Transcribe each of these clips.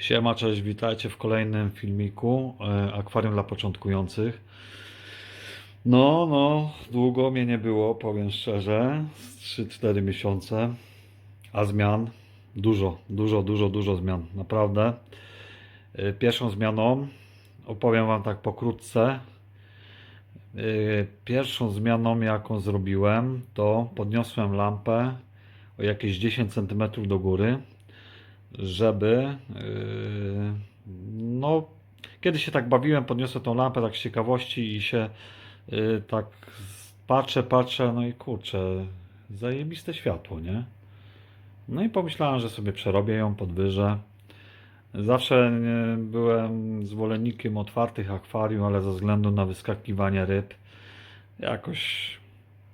Siema, cześć, witajcie w kolejnym filmiku e, Akwarium dla początkujących. No, no, długo mnie nie było, powiem szczerze, z 3-4 miesiące, a zmian dużo, dużo, dużo, dużo zmian, naprawdę. E, Pierwszą zmianą, opowiem Wam tak pokrótce, E, Pierwszą zmianą, jaką zrobiłem, to podniosłem lampę o jakieś 10 cm do góry żeby yy, no kiedy się tak bawiłem, podniosłem tą lampę tak z ciekawości i się yy, tak patrzę, patrzę, no i kurczę, zajebiste światło, nie? No i pomyślałem, że sobie przerobię ją, podwyżę. Zawsze byłem zwolennikiem otwartych akwarium, ale ze względu na wyskakiwanie ryb jakoś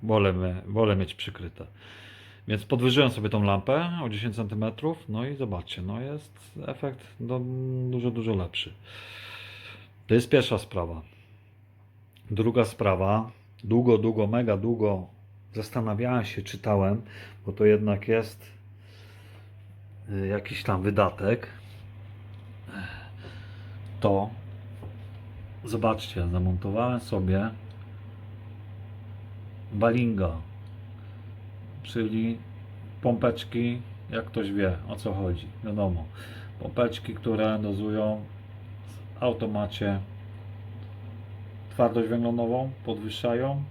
wolę, wolę mieć przykryte. Więc podwyżyłem sobie tą lampę o 10 cm, no i zobaczcie, no jest efekt no, dużo, dużo lepszy. To jest pierwsza sprawa. Druga sprawa, długo, długo, mega długo zastanawiałem się, czytałem, bo to jednak jest y, jakiś tam wydatek. To zobaczcie, zamontowałem sobie Balinga czyli pompeczki, jak ktoś wie o co chodzi, wiadomo. Pompeczki, które dozują w automacie twardość węglownową, podwyższają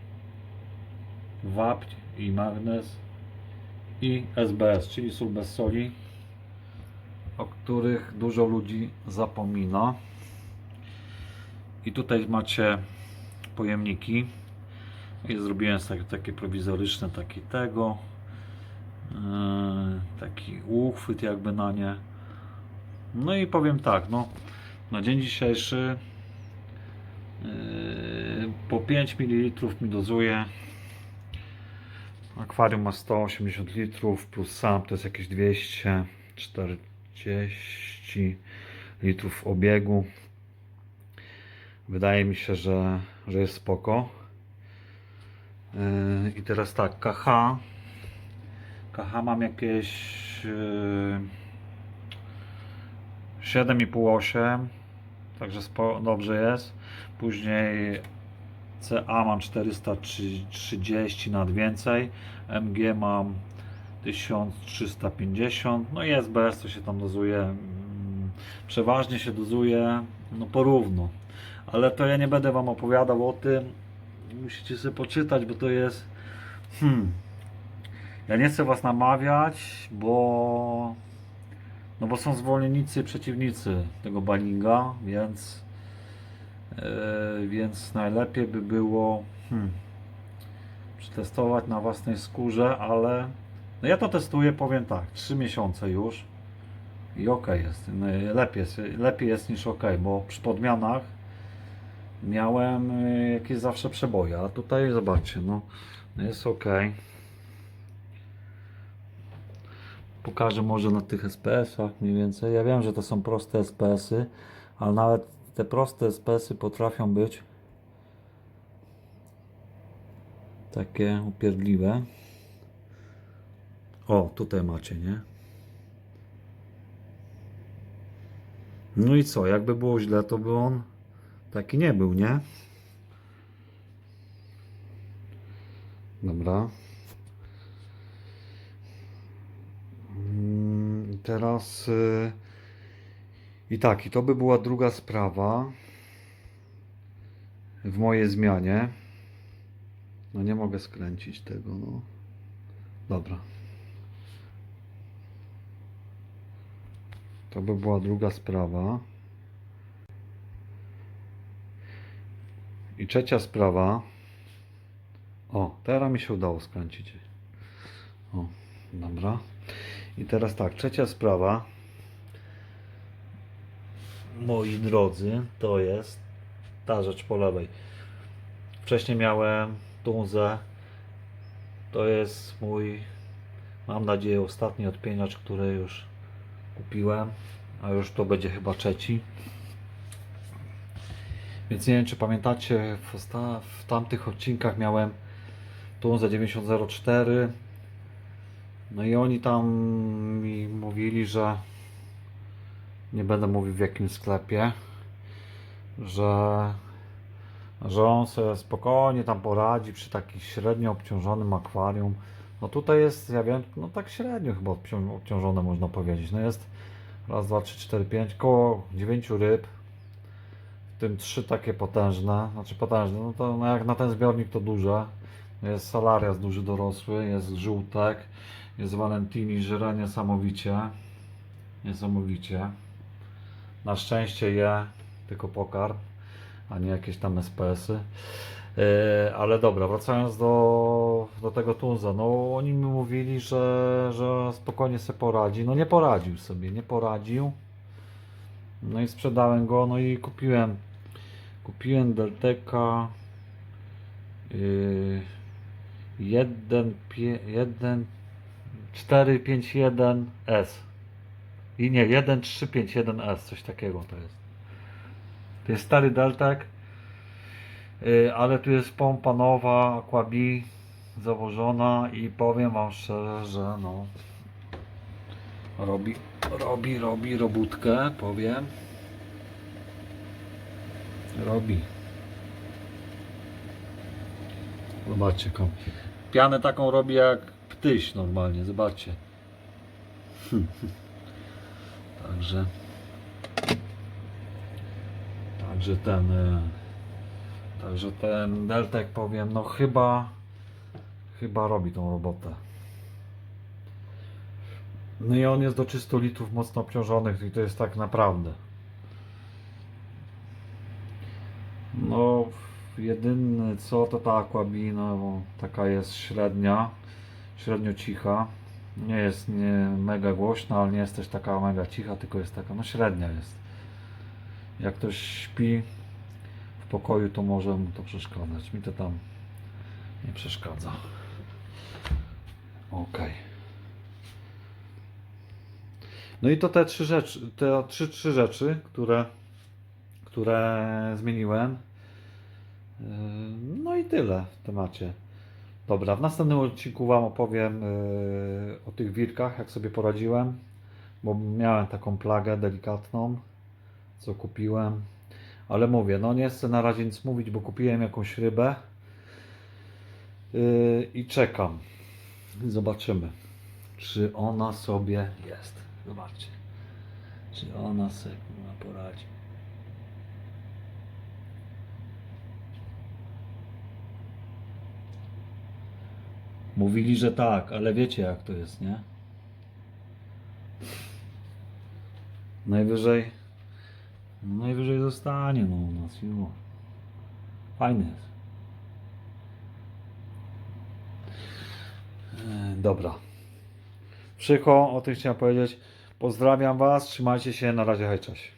wapń i magnez i SBS, czyli sól bez soli, o których dużo ludzi zapomina. I tutaj macie pojemniki. I zrobiłem sobie takie prowizoryczne, taki tego, yy, taki uchwyt jakby na nie. No i powiem tak, no na dzień dzisiejszy yy, po 5 ml mi dozuje. Akwarium ma 180 litrów plus sam to jest jakieś 240 litrów obiegu. Wydaje mi się, że, że jest spoko. Yy, I teraz tak, KH. KH mam jakieś yy, 7,5-8, także spo, dobrze jest. Później CA mam 430 nad więcej, MG mam 1350, no i SBS to się tam dozuje, mm, przeważnie się dozuje no porówno, ale to ja nie będę Wam opowiadał o tym, musicie sobie poczytać, bo to jest. Hmm. Ja nie chcę was namawiać, bo. No bo są zwolennicy przeciwnicy tego balinga, więc. Yy, więc najlepiej by było. Hmm, przetestować na własnej skórze, ale. No ja to testuję, powiem tak, 3 miesiące już. I ok jest. Lepiej jest, lepiej jest niż ok, bo przy podmianach miałem y, jakieś zawsze przeboje, a tutaj zobaczcie, no jest ok. Pokażę może na tych SPS-ach mniej więcej. Ja wiem, że to są proste SPS-y, ale nawet te proste SPS-y potrafią być takie upierdliwe. O, tutaj macie, nie? No i co, jakby było źle, to by on Taki nie był, nie? Dobra. Mm, Teraz y, i tak, i to by była druga sprawa w mojej zmianie. No nie mogę skręcić tego, no. Dobra. To by była druga sprawa. I trzecia sprawa. O, teraz mi się udało skręcić. O, dobra. I teraz tak, trzecia sprawa. Moi drodzy, to jest ta rzecz po lewej. Wcześniej miałem tunzę. To jest mój, mam nadzieję, ostatni odpieniacz, który już kupiłem. A już to będzie chyba trzeci. Więc nie wiem, czy pamiętacie, w, w tamtych odcinkach miałem tą za 9004. No i oni tam mi mówili, że nie będę mówił w jakim sklepie, że, że on sobie spokojnie tam poradzi przy takim średnio obciążonym akwarium. No tutaj jest, ja wiem, no tak średnio chyba obcią- obciążone można powiedzieć. No jest raz, dwa, trzy, cztery, pięć, koło dziewięciu ryb, tym trzy takie potężne, znaczy potężne, no to no jak na ten zbiornik to duże. Jest Salarias duży dorosły, jest żółtek, jest Valentini żre niesamowicie. Niesamowicie. Na szczęście je tylko pokarm, a nie jakieś tam SPS-y. Yy, ale dobra, wracając do, do tego Tunza, no oni mi mówili, że, że spokojnie sobie poradzi. No nie poradził sobie, nie poradził. No i sprzedałem go, no i kupiłem. Kupiłem Delteka yy, 1, 1 451S i nie, 1351S, coś takiego to jest. To jest stary Deltek, yy, ale tu jest pompa nowa, Aquabi założona i powiem Wam szczerze, że no robi, robi, robi robótkę, powiem. Robi. Zobaczcie, pianę taką robi jak ptyś normalnie, zobaczcie. Także Także ten e, Także ten Deltek powiem, no chyba chyba robi tą robotę. No i on jest do 300 litrów mocno obciążonych i to jest tak naprawdę. No, jedyne co to ta Aquabi, no bo taka jest średnia, średnio cicha. Nie jest nie mega głośna, ale nie jest też taka mega cicha, tylko jest taka, no średnia jest. Jak ktoś śpi w pokoju, to może mu to przeszkadzać. Mi to tam nie przeszkadza. Ok. No i to te trzy rzeczy, te trzy, trzy rzeczy, które które zmieniłem. Yy, No i tyle w temacie. Dobra, w następnym odcinku Wam opowiem yy, o tych wilkach, jak sobie poradziłem, bo miałem taką plagę delikatną, co kupiłem. Ale mówię, no nie chcę na razie nic mówić, bo kupiłem jakąś rybę yy, i czekam. Zobaczymy, czy ona sobie jest. Zobaczcie, czy ona sobie poradzi. Mówili, że tak, ale wiecie jak to jest, nie? Najwyżej najwyżej zostanie no u nas już. Fajny jest. E, Dobra. Przycho, o tym chciałem powiedzieć. Pozdrawiam Was, trzymajcie się, na razie, hej, cześć.